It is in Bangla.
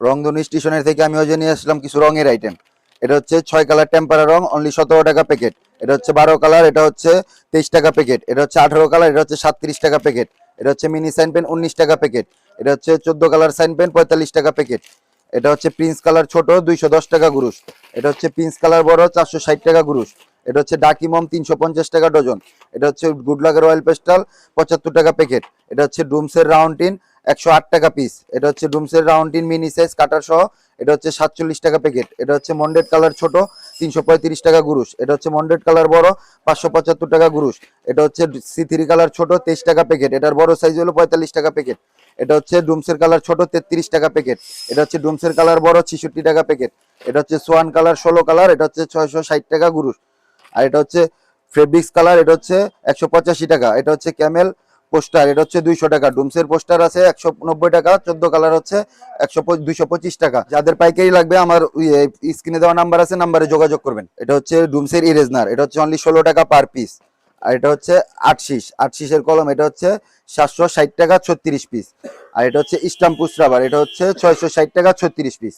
রংধনু স্টেশনের থেকে আমি ওই যে নিয়ে আসলাম কিছু রঙের আইটেম এটা হচ্ছে ছয় কালার টেম্পারা রং অনলি সতেরো টাকা প্যাকেট এটা হচ্ছে বারো কালার এটা হচ্ছে তেইশ টাকা প্যাকেট এটা হচ্ছে আঠারো কালার এটা হচ্ছে সাতত্রিশ টাকা প্যাকেট এটা হচ্ছে মিনি সাইন পেন উনিশ টাকা প্যাকেট এটা হচ্ছে চোদ্দ কালার সাইন পেন পঁয়তাল্লিশ টাকা প্যাকেট এটা হচ্ছে প্রিন্স কালার ছোট দুইশো দশ টাকা গুরুষ এটা হচ্ছে প্রিন্স কালার বড় চারশো ষাট টাকা গুরুষ এটা হচ্ছে ডাকি মম তিনশো পঞ্চাশ টাকা ডজন এটা হচ্ছে গুড লাকের রয়্যাল পেস্টাল পঁচাত্তর টাকা প্যাকেট এটা হচ্ছে ডুমসের রাউন্টিন একশো আট টাকা পিস এটা হচ্ছে ডুমসের রাউন্টিন মিনি সাইজ কাটার সহ এটা হচ্ছে সাতচল্লিশ টাকা প্যাকেট এটা হচ্ছে মন্ডেড কালার ছোট তিনশো পঁয়ত্রিশ টাকা গুরুষ এটা হচ্ছে মন্ডেড কালার বড় পাঁচশো পঁচাত্তর টাকা গুরুষ এটা হচ্ছে সি থ্রি কালার ছোট তেইশ টাকা প্যাকেট এটার বড় সাইজ হলো পঁয়তাল্লিশ টাকা প্যাকেট এটা হচ্ছে ডুমসের কালার ছোট তেত্রিশ টাকা প্যাকেট এটা হচ্ছে ডুমসের কালার বড় ছিষট্টি টাকা প্যাকেট এটা হচ্ছে সোয়ান কালার ষোলো কালার এটা হচ্ছে ছয়শো ষাট টাকা গুরুষ আর এটা হচ্ছে ফেব্রিক্স কালার এটা হচ্ছে একশো পঁচাশি টাকা এটা হচ্ছে ক্যামেল পোস্টার, এটা হচ্ছে দুইশো টাকা। ডুমসের পোস্টার আছে একশো নব্বই টাকা, চোদ্দ কালার হচ্ছে একশো দুইশো পঁচিশ টাকা। যাদের পাইকারি লাগবে, আমার স্ক্রিনে দেওয়া নাম্বার আছে নাম্বারে যোগাযোগ করবেন। এটা হচ্ছে ডুমসের ইরেজনার এটা হচ্ছে অনলি ষোলো টাকা পার পিস আর এটা হচ্ছে আটশিস আটশিসের কলম, এটা হচ্ছে সাতশো ষাট টাকা ছত্রিশ পিস আর এটা হচ্ছে স্টাম্পুস রাবার, এটা হচ্ছে ছয়শো ষাট টাকা ছত্রিশ পিস